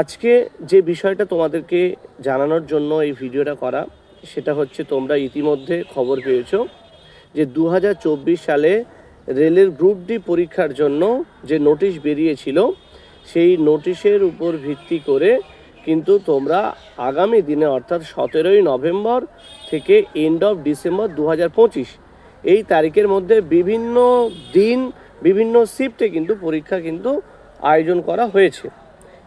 আজকে যে বিষয়টা তোমাদেরকে জানানোর জন্য এই ভিডিওটা করা, সেটা হচ্ছে তোমরা ইতিমধ্যে খবর পেয়েছ যে দু হাজার চব্বিশ সালে রেলের গ্রুপ ডি পরীক্ষার জন্য যে নোটিশ বেরিয়েছিল, সেই নোটিশের উপর ভিত্তি করে কিন্তু তোমরা আগামী দিনে, অর্থাৎ সতেরোই নভেম্বর থেকে এন্ড অফ ডিসেম্বর দু হাজার পঁচিশ, এই তারিখের মধ্যে বিভিন্ন দিন, বিভিন্ন শিফটে কিন্তু পরীক্ষা কিন্তু আয়োজন করা হয়েছে।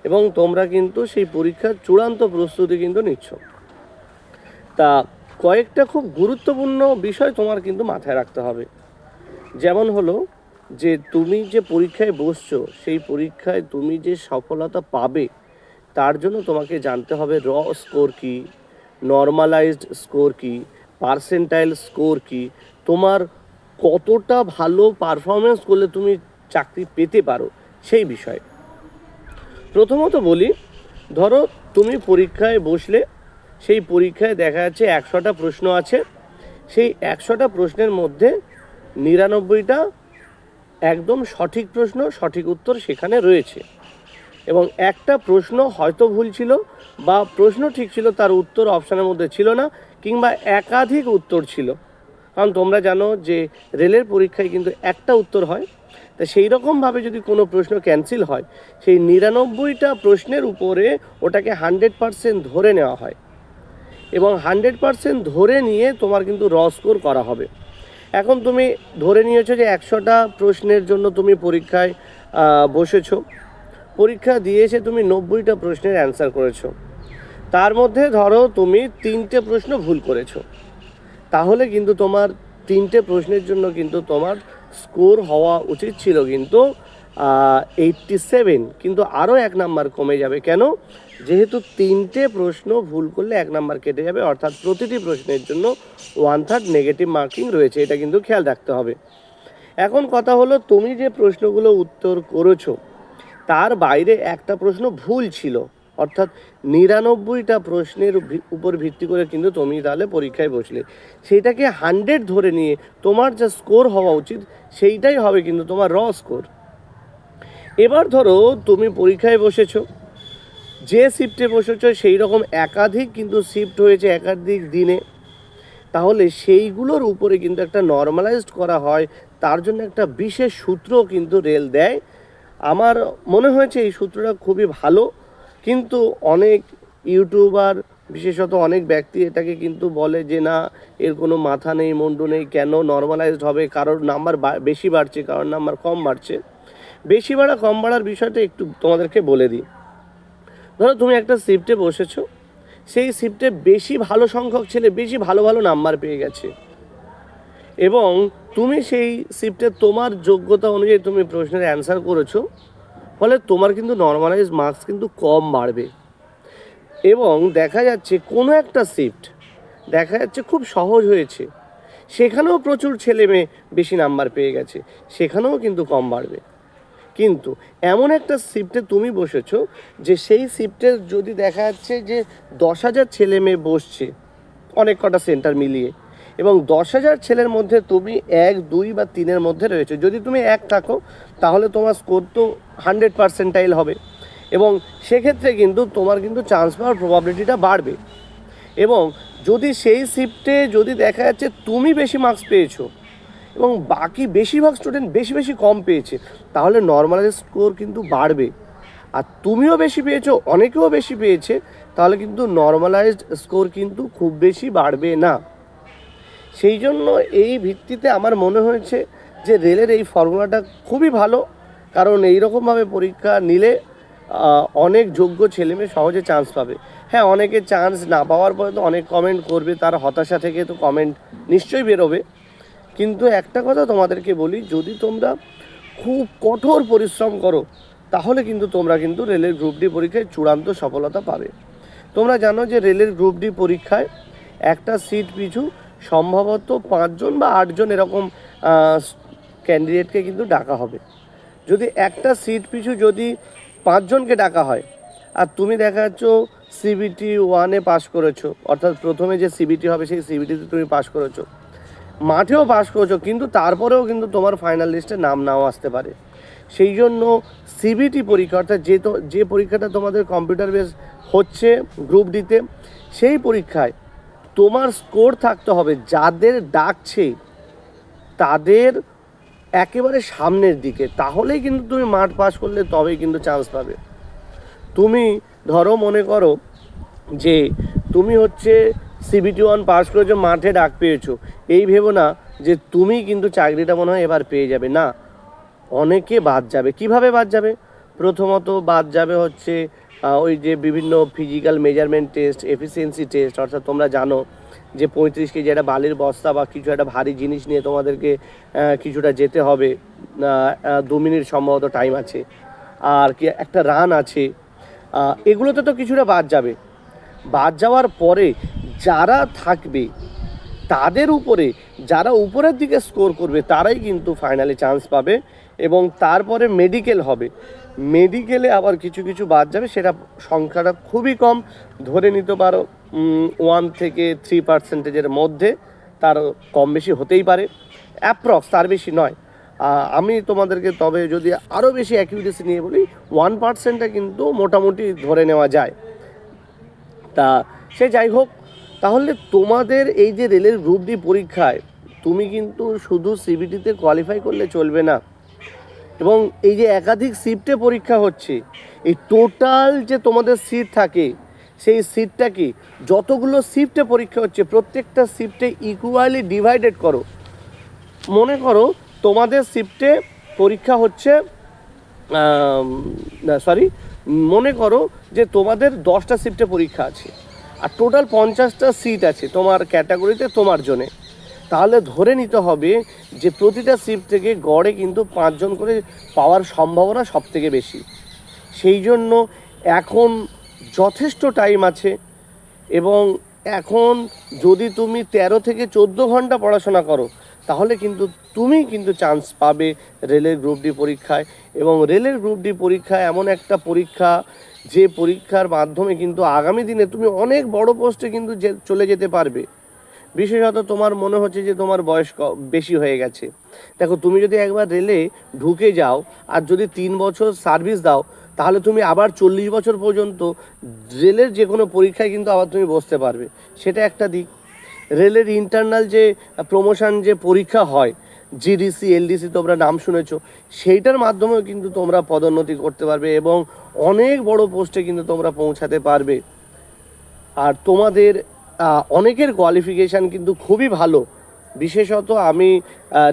এবং তোমরা কিন্তু সেই পরীক্ষার চূড়ান্ত প্রস্তুতি কিন্তু নিচ্ছ। তা কয়েকটা খুব গুরুত্বপূর্ণ বিষয় তোমার কিন্তু মাথায় রাখতে হবে। যেমন হলো যে তুমি যে পরীক্ষায় বসছো, সেই পরীক্ষায় তুমি যে সফলতা পাবে, তার জন্য তোমাকে জানতে হবে র স্কোর কি নর্মালাইজড স্কোর কি পার্সেন্টাইল স্কোর কি, তোমার কতটা ভালো পারফরমেন্স করলে তুমি চাকরি পেতে পারো, সেই বিষয়ে। প্রথমত বলি, ধরো তুমি পরীক্ষায় বসলে, সেই পরীক্ষায় দেখা যাচ্ছে একশোটা প্রশ্ন আছে। সেই একশোটা প্রশ্নের মধ্যে নিরানব্বইটা একদম সঠিক প্রশ্ন, সঠিক উত্তর সেখানে রয়েছে। এবং একটা প্রশ্ন হয়তো ভুল ছিল বা প্রশ্ন ঠিক ছিল, তার উত্তর অপশানের মধ্যে ছিল না, কিংবা একাধিক উত্তর ছিল। কারণ তোমরা জানো যে রেলের পরীক্ষায় কিন্তু একটা উত্তর হয় তা সেই রকমভাবে যদি কোনো প্রশ্ন ক্যান্সেল হয়, সেই নিরানব্বইটা প্রশ্নের উপরে ওটাকে হান্ড্রেড পারসেন্ট ধরে নেওয়া হয়। এবং হান্ড্রেড পারসেন্ট ধরে নিয়ে তোমার কিন্তু র স্কোর করা হবে। এখন তুমি ধরে নিয়েছো যে একশোটা প্রশ্নের জন্য তুমি পরীক্ষায় বসেছো। পরীক্ষা দিয়ে এসে তুমি নব্বইটা প্রশ্নের অ্যান্সার করেছ। তার মধ্যে ধরো তুমি তিনটে প্রশ্ন ভুল করেছ। তাহলে কিন্তু তোমার তিনটে প্রশ্নের জন্য কিন্তু তোমার স্কোর হওয়া উচিত ছিল কিন্তু এইটটি সেভেন কিন্তু আরও এক নাম্বার কমে যাবে। কেন? যেহেতু তিনটে প্রশ্ন ভুল করলে এক নাম্বার কেটে যাবে, অর্থাৎ প্রতিটি প্রশ্নের জন্য ওয়ান থার্ড নেগেটিভ মার্কিং রয়েছে, এটা কিন্তু খেয়াল রাখতে হবে। এখন কথা হলো, তুমি যে প্রশ্নগুলো উত্তর করেছ, তার বাইরে একটা প্রশ্ন ভুল ছিল। অর্থাৎ নিরানব্বইটা প্রশ্নের উপর ভিত্তি করে কিন্তু তুমি তাহলে পরীক্ষায় বসলে। সেইটাকে হান্ড্রেড ধরে নিয়ে তোমার যা স্কোর হওয়া উচিত, সেইটাই হবে কিন্তু তোমার র স্কোর এবার ধরো তুমি পরীক্ষায় বসেছো, যে শিফটে বসেছো সেই রকম একাধিক কিন্তু শিফট হয়েছে একাধিক দিনে। তাহলে সেইগুলোর উপরে কিন্তু একটা নর্মালাইজড করা হয়, তার জন্য একটা বিশেষ সূত্র কিন্তু রেল দেয়। আমার মনে হয়েছে এই সূত্রটা খুবই ভালো। কিন্তু অনেক ইউটিউবার, বিশেষত অনেক ব্যক্তি এটাকে কিন্তু বলে যে, না, এর কোনো মাথা নেই, মুন্ডু নেই, কেন নর্মালাইজড হবে? কারোর নাম্বার বেশি বাড়ছে, কারোর নাম্বার কম বাড়ছে। বেশি বাড়া, কম বাড়ার বিষয়টা একটু তোমাদেরকে বলে দিই। ধরো তুমি একটা শিফটে বসেছো, সেই শিফটে বেশি ভালো সংখ্যক ছেলে বেশি ভালো ভালো নাম্বার পেয়ে গেছে। এবং তুমি সেই শিফটে তোমার যোগ্যতা অনুযায়ী তুমি প্রশ্নের অ্যান্সার করেছ ফলে তোমার কিন্তু নর্মালাইজ মার্কস কিন্তু কম বাড়বে। এবং দেখা যাচ্ছে কোনো একটা শিফট দেখা যাচ্ছে খুব সহজ হয়েছে। সেখানেও প্রচুর ছেলে মেয়ে বেশি নাম্বার পেয়ে গেছে, সেখানেও কিন্তু কম বাড়বে। কিন্তু এমন একটা শিফটে তুমি বসেছ যে সেই শিফটে যদি দেখা যাচ্ছে যে দশ হাজার ছেলে মেয়ে বসছে, অনেক কটা সেন্টার মিলিয়ে এবং দশ হাজার ছেলের মধ্যে তুমি এক, দুই বা তিনের মধ্যে রয়েছে। যদি তুমি এক থাকো, তাহলে তোমার স্কোর তো হান্ড্রেড পার্সেন্টাইল হবে। এবং সেক্ষেত্রে কিন্তু তোমার কিন্তু চান্স পাওয়ার প্রবাবিলিটিটা বাড়বে। এবং যদি সেই শিফটে যদি দেখা যাচ্ছে তুমি বেশি মার্কস পেয়েছ, এবং বাকি বেশিরভাগ স্টুডেন্ট বেশি বেশি কম পেয়েছে, তাহলে নর্মালাইজ স্কোর কিন্তু বাড়বে। আর তুমিও বেশি পেয়েছ, অনেকেও বেশি পেয়েছে, তাহলে কিন্তু নর্মালাইজড স্কোর কিন্তু খুব বেশি বাড়বে না। সেই জন্য এই ভিত্তিতে আমার মনে হয়েছে যে রেলের এই ফর্মুলাটা খুবই ভালো, কারণ এই রকমভাবে পরীক্ষা নিলে অনেক যোগ্য ছেলেমেয়ে সহজে চান্স পাবে। হ্যাঁ অনেকে চান্স না পাওয়ার পরে তো অনেক কমেন্ট করবে, তার হতাশা থেকে তো কমেন্ট নিশ্চয়ই বেরোবে। কিন্তু একটা কথা তোমাদেরকে বলি, যদি তোমরা খুব কঠোর পরিশ্রম করো, তাহলে কিন্তু তোমরা কিন্তু রেলের গ্রুপ ডি পরীক্ষায় চূড়ান্ত সফলতা পাবে। তোমরা জানো যে রেলের গ্রুপ ডি পরীক্ষায় একটা সিট পিছু সম্ভবত পাঁচজন বা আটজন এরকম ক্যান্ডিডেটকে কিন্তু ডাকা হবে। যদি একটা সিট পিছু যদি পাঁচজনকে ডাকা হয়, আর তুমি দেখা যাচ্ছ সিবিটি ওয়ানে পাস করেছ, অর্থাৎ প্রথমে যে সিবিটি হবে, সেই সিবিটিতে তুমি পাস করেছ। মাঠেও পাস করেছ, কিন্তু তারপরেও কিন্তু তোমার ফাইনাল লিস্টে নাম নাও আসতে পারে। সেই জন্য সিবিটি পরীক্ষা, অর্থাৎ যে তো, যে পরীক্ষাটা তোমাদের কম্পিউটার বেস হচ্ছে গ্রুপ ডিতে সেই পরীক্ষায় তোমার স্কোর থাকতে হবে। যাদের ডাকছে, তাদের একেবারে সামনের দিকে। তাহলেই কিন্তু তুমি মাঠ পাস করলে তবেই কিন্তু চান্স পাবে। তুমি ধরো মনে করো যে তুমি হচ্ছে সিবিটি ওয়ান পাস করেছ, মাঠে ডাক পেয়েছ। এই ভেবো না যে তুমি কিন্তু চাকরিটা মনে হয় এবার পেয়ে যাবে। না, অনেকে বাদ যাবে। কীভাবে বাদ যাবে? প্রথমত বাদ যাবে হচ্ছে ওই যে বিভিন্ন physical measurement test efficiency test অর্থাৎ তোমরা জানো যে পঁয়ত্রিশ কেজি একটা বালির বস্তা বা কিছু একটা ভারী জিনিস নিয়ে তোমাদেরকে কিছুটা যেতে হবে। দু মিনিট সম্ভবত টাইম আছে। আর কি একটা রান আছে। এগুলোতে তো কিছুটা বাদ যাবে। বাদ যাওয়ার পরে যারা থাকবে, তাদের উপরে, যারা উপরের দিকে স্কোর করবে, তারাই কিন্তু ফাইনালে চান্স পাবে এবং তারপরে মেডিকেল হবে। মেডিকেলে আবার কিছু কিছু বাদ যাবে, সেটা সংখ্যাটা খুবই কম। ধরে নিতে পারো ওয়ান থেকে থ্রি পার্সেন্টেজের মধ্যে তার কম বেশি হতেই পারে। অ্যাপ্রক্স তার বেশি নয়। আমি তোমাদেরকে তবে যদি আরও বেশি অ্যাকিউরেসি নিয়ে বলি ওয়ান পার্সেন্টটা কিন্তু মোটামুটি ধরে নেওয়া যায়। তা, সে যাই হোক, তাহলে তোমাদের এই যে রেলের গ্রুপ ডি পরীক্ষায়, তুমি কিন্তু শুধু সিবিটিতে কোয়ালিফাই করলে চলবে না। এবং এই যে একাধিক শিফটে পরীক্ষা হচ্ছে, এই টোটাল যে তোমাদের সিট থাকে, সেই সিটটা কি? যতগুলো শিফটে পরীক্ষা হচ্ছে, প্রত্যেকটা শিফটে ইকুয়ালি ডিভাইডেড করো। মনে করো তোমাদের শিফটে পরীক্ষা হচ্ছে সরি মনে করো যে তোমাদের দশটা শিফটে পরীক্ষা আছে, আর টোটাল পঞ্চাশটা সিট আছে তোমার ক্যাটাগরিতে তোমার জন্যে। তাহলে ধরে নিতে হবে যে প্রতিটা শিফট থেকে গড়ে কিন্তু পাঁচজন করে পাওয়ার সম্ভাবনা সব থেকে বেশি। সেই জন্য এখন যথেষ্ট টাইম আছে এবং এখন যদি তুমি তেরো থেকে চোদ্দ ঘণ্টা পড়াশোনা করো, তাহলে কিন্তু তুমি কিন্তু চান্স পাবে রেলের গ্রুপ ডি পরীক্ষায় এবং রেলের গ্রুপ ডি পরীক্ষা এমন একটা পরীক্ষা, যে পরীক্ষার মাধ্যমে কিন্তু আগামী দিনে তুমি অনেক বড় পোস্টে কিন্তু চলে যেতে পারবে। বিশেষত তোমার মনে হচ্ছে যে তোমার বয়স বেশি হয়ে গেছে। দেখো, তুমি যদি একবার রেলে ঢুকে যাও আর যদি তিন বছর সার্ভিস দাও, তাহলে তুমি আবার চল্লিশ বছর পর্যন্ত রেলের যে কোনো পরীক্ষায় কিন্তু আবার তুমি বসতে পারবে। সেটা একটা দিক। রেলের ইন্টারনাল যে প্রমোশন যে পরীক্ষা হয় জিডিসি এলডিসি তোমরা নাম শুনেছো, সেইটার মাধ্যমেও কিন্তু তোমরা পদোন্নতি করতে পারবে এবং অনেক বড় পোস্টে কিন্তু তোমরা পৌঁছাতে পারবে। আর তোমাদের অনেকের কোয়ালিফিকেশান কিন্তু খুবই ভালো। বিশেষত আমি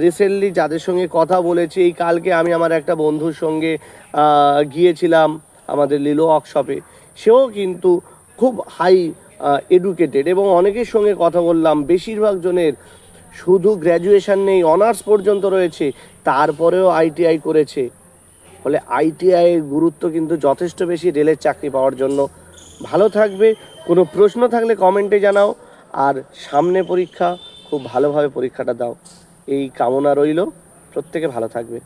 রিসেন্টলি যাদের সঙ্গে কথা বলেছি, এই কালকে আমি আমার একটা বন্ধুর সঙ্গে গিয়েছিলাম আমাদের লিলো ওয়ার্কশপে সেও কিন্তু খুব হাই এডুকেটেড এবং অনেকের সঙ্গে কথা বললাম। বেশিরভাগ জনের শুধু গ্র্যাজুয়েশান নেই অনার্স পর্যন্ত রয়েছে, তারপরেও আইটিআই করেছে। ফলে আইটিআই এর গুরুত্ব কিন্তু যথেষ্ট বেশি রেলের চাকরি পাওয়ার জন্য। ভালো থাকবে, কোনো প্রশ্ন থাকলে কমেন্টে জানাও, আর সামনে পরীক্ষা, খুব ভালোভাবে পরীক্ষাটা দাও। এই কামনা রইল, প্রত্যেকে ভালো থাকবে।